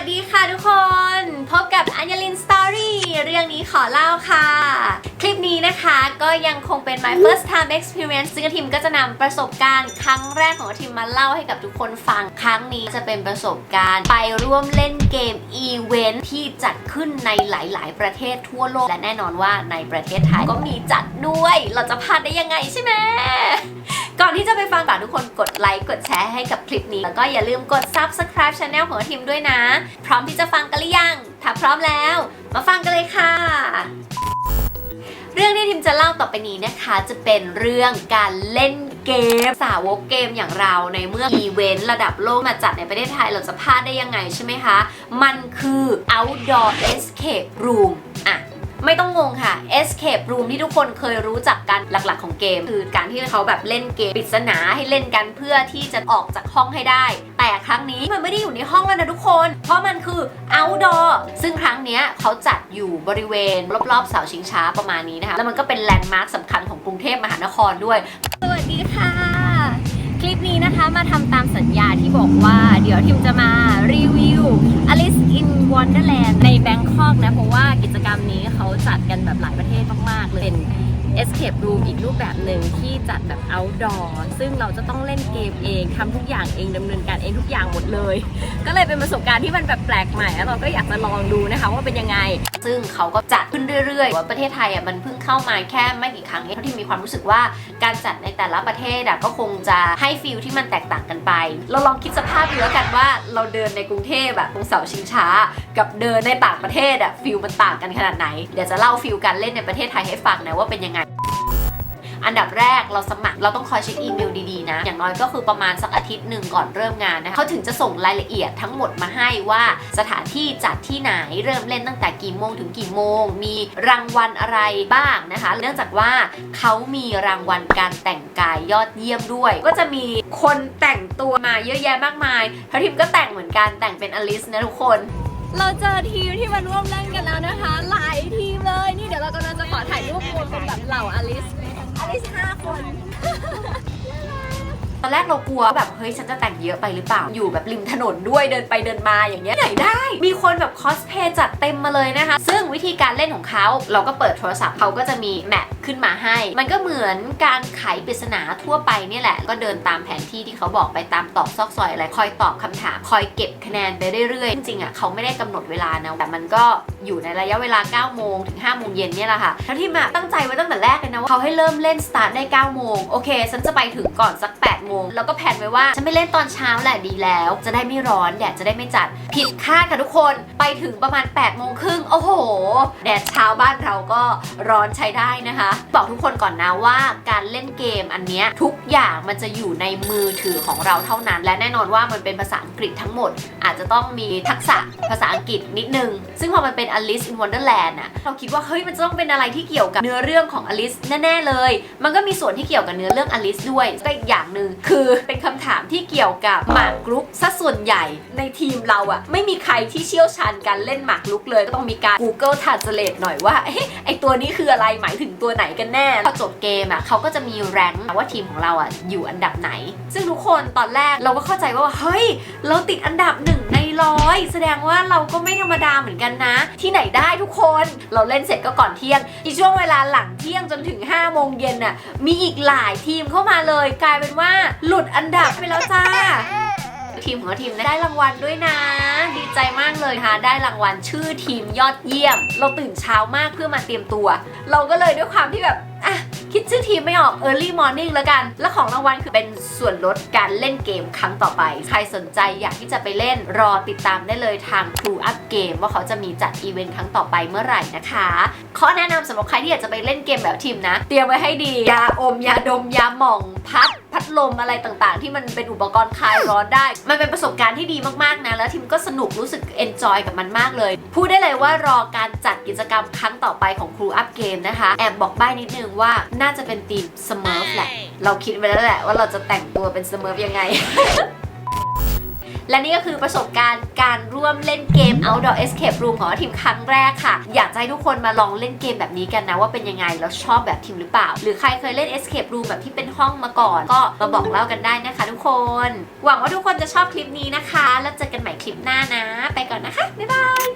สดีค่ะทุกคน พบกับอัญญลินสตอรี่เรื่องนี้ขอเล่าค่ะ คลิปนี้นะคะก็ยังคงเป็น my first time experience ซึ่งทีมก็จะนำประสบการณ์ครั้งแรกของทีมมาเล่าให้กับทุกคนฟังครั้งนี้จะเป็นประสบการณ์ ไปร่วมเล่นเกมอีเวนท์ที่จัดขึ้นในหลาย ๆ ประเทศทั่วโลก และแน่นอนว่าในประเทศไทยก็มีจัดด้วย เราจะพลาดได้ยังไงใช่ไหม ก่อนที่จะไปฟังฝากทุกคนกดไลค์กดแชร์ให้กับคลิปนี้ แล้วก็อย่าลืมกด subscribe channel ของทีมด้วยนะ พร้อมที่จะฟังกันหรือยัง ถ้าพร้อมแล้ว มาฟังกันเลยค่ะ เรื่องที่ทีมจะเล่าต่อไปนี้นะคะ จะเป็นเรื่องการเล่นเกมสาวกเกมอย่างเราในเมื่ออีเวนต์ระดับโลกมาจัดในประเทศไทยเราจะพลาดได้ยังไงใช่ไหมคะ มันคือ outdoor escape room อะ ไม่ต้องงงค่ะ escape room ที่ทุกคนเคยรู้จักกันหลักๆของเกม คือการที่เขาแบบเล่นเกมปริศนาให้เล่นกันเพื่อที่จะออกจากห้องให้ได้ แต่ครั้งนี้มันไม่ได้อยู่ในห้องแล้วนะทุกคน เพราะมันคือ outdoor ซึ่งครั้งนี้เขาจัดอยู่บริเวณรอบๆเสาชิงช้าประมาณนี้นะคะ แล้วมันก็เป็นแลนด์มาร์คสำคัญของกรุงเทพมหานครด้วย สวัสดีค่ะ มาทำตามสัญญาที่บอกว่า เดี๋ยวทิมจะมารีวิว Alice in Wonderland ในแบงคอกนะ เพราะว่ากิจกรรมนี้เขาจัดกันแบบหลายประเทศมากๆเลยเป็น Escape Room อีกรูปแบบหนึ่งที่จัดแบบ outdoor ซึ่งเราจะต้องเล่นเกมเองทำทุกอย่างเองดำเนินการเองทุกอย่างหมดเลย ก็เลยเป็นประสบการณ์ที่มันแบบแปลกใหม่แล้วเราก็อยากจะลองดูนะคะว่าเป็นยังไง ซึ่งเขาก็จัดขึ้นเรื่อยๆว่าประเทศไทยอะมันเพิ่งเข้ามาแค่ไม่กี่ครั้งเองเท่าที่มีความรู้สึกว่าการจัดในแต่ละประเทศอะก็คงจะให้ฟิลที่มันแตกต่างกันไป เราลองคิดสภาพดูแล้วกันว่าเราเดินในกรุงเทพอะตรงเสาชิงช้า กับเดินในต่างประเทศอะฟิลมันต่างกันขนาดไหนเดี๋ยวจะเล่าฟิลการเล่นในประเทศไทยให้ฟังนะว่าเป็นยังไง อันดับแรกเราสมัครเราต้องคอยเช็คอีเมลดีๆนะ อย่างน้อยก็คือประมาณสักอาทิตย์หนึ่งก่อนเริ่มงานนะคะเขาถึงจะส่งรายละเอียดทั้งหมดมาให้ว่าสถานที่จัดที่ไหนเริ่มเล่นตั้งแต่กี่โมงถึงกี่โมง มีรางวัลอะไรบ้างนะคะ เนื่องจากว่าเขามีรางวัลการแต่งกายยอดเยี่ยมด้วย ก็จะมีคนแต่งตัวมาเยอะแยะมากมายทัพทิมก็แต่งเหมือนกันแต่งเป็นอลิสนะทุกคน เราเจอทีมที่มาร่วมเล่นกันแล้วนะคะ หลายทีมเลยนี่เดี๋ยวเรากำลังจะขอถ่ายรูปรวมเป็นแบบเหล่าอลิส อลิสห้าคน ตอนแรกเรากลัวแบบเฮ้ยฉันจะแต่งเยอะไปหรือเปล่า อยู่แบบริมถนนด้วยเดินไปเดินมาอย่างเงี้ยไหนได้ มีคนแบบคอสเพย์จัดเต็มมาเลยนะคะ ซึ่งวิธีการเล่นของเขาเราก็เปิดโทรศัพท์เขาก็จะมีแมปขึ้นมาให้ มันก็เหมือนการไขปริศนาทั่วไปเนี่ยแหละ ก็เดินตามแผนที่ที่เขาบอกไปตามตอกซอกซอยอะไรคอยตอบคำถาม คอยเก็บคะแนนไปเรื่อยๆ จริงๆอะเขาไม่ได้กำหนดเวลานะแต่มันก็อยู่ในระยะเวลา 9 โมงถึง 5 โมงเย็นเนี่ยแหละค่ะแล้วที่มาตั้งใจไว้ตั้งแต่แรกเลยนะว่าเขาให้เริ่มเล่นสตาร์ทได้ 9 โมงโอเคฉันจะไปถึงก่อนสัก8โมง แล้วก็แผนไว้ว่าฉันไม่เล่นตอนเช้าแหละดีแล้ว จะได้ไม่ร้อนแดดจะได้ไม่จัด ผิดคาดค่ะทุกคนไปถึงประมาณ8โมงครึ่งโอ้โห แดดเช้าบ้านเราก็ร้อนใช้ได้นะคะ บอกทุกคนก่อนนะว่าการเล่นเกมอันนี้ทุกอย่างมันจะอยู่ในมือถือของเราเท่านั้น และแน่นอนว่ามันเป็นภาษาอังกฤษทั้งหมด อาจจะต้องมีทักษะภาษาอังกฤษนิดนึง ซึ่งพอมันเป็น Alice in Wonderland อะเราคิดว่าเฮ้ยมันจะต้องเป็นอะไรที่เกี่ยวกับเนื้อเรื่องของ Alice แน่ ๆ เลย มันก็มีส่วนที่เกี่ยวกับเนื้อเรื่อง Alice ด้วยก็อีกอย่างหนึ่งคือเป็นคำถามที่เกี่ยวกับหมากรุกซะส่วนใหญ่ในทีมเราอะไม่มีใครที่เชี่ยวชาญการเล่นหมากรุกเลย ก็ต้องมีการ Google Translate หน่อยว่าเอ๊ะไอตัวนี้คืออะไรหมายถึงตัวไหนกันแน่พอจบเกมอะเขาก็จะมีแรงว่าทีมของเราอะอยู่อันดับไหน ซึ่งทุกคนตอนแรกเราก็เข้าใจว่าเฮ้ย เราติดอันดับหนึ่งใน ร้อยแสดงว่าเราก็ไม่ธรรมดาเหมือนกันนะ ที่ไหนได้ทุกคนเราเล่นเสร็จก็ก่อนเที่ยง อีช่วงเวลาหลังเที่ยงจนถึง5โมงเย็นน่ะมีอีกหลายทีมเข้ามาเลย กลายเป็นว่าหลุดอันดับไปแล้วจ้าทีมของทีมได้รางวัลด้วยนะ ดีใจมากเลยค่ะ ได้รางวัลชื่อทีมยอดเยี่ยม เราตื่นเช้ามากเพื่อมาเตรียมตัว เราก็เลยด้วยความที่แบบอะ คิดชื่อทีมไม่ออก Early Morning แล้วกัน และของรางวัลคือเป็นส่วนลดการเล่นเกมครั้งต่อไป ใครสนใจอยากที่จะไปเล่นรอติดตามได้เลยทาง True Up Game ว่าเขาจะมีจัดอีเวนต์ครั้งต่อไปเมื่อไหร่นะคะข้อแนะนำสำหรับใครที่อยากจะไปเล่นเกมแบบทีมนะ เตรียมไว้ให้ดียาอมยาดมยาหม่องพัด ลมอะไรต่างๆ ที่มันเป็นอุปกรณ์คลายร้อนได้ มันเป็นประสบการณ์ที่ดีมากๆนะ แล้วทีมก็สนุกรู้สึกเอนจอยกับมันมากเลย พูดได้เลยว่ารอการจัดกิจกรรมครั้งต่อไปของครูอัพเกมนะคะ แอบบอกใบ้นิดนึงว่าน่าจะเป็นทีมสมิร์ฟแหละ เราคิดไว้แล้วแหละว่าเราจะแต่งตัวเป็นสมิร์ฟยังไง และนี่ก็คือประสบการณ์การร่วมเล่นเกม Outdoor Escape Room ของทีมครั้งแรกค่ะ อยากจะให้ทุกคนมาลองเล่นเกมแบบนี้กันนะว่าเป็นยังไงแล้วชอบแบบทีมหรือเปล่า หรือใครเคยเล่น Escape Room แบบที่เป็นห้องมาก่อน ก็มาบอกเล่ากันได้นะคะ ทุกคน หวังว่าทุกคนจะชอบคลิปนี้นะคะ แล้วเจอกันใหม่คลิปหน้านะ ไปก่อนนะคะบ๊ายบาย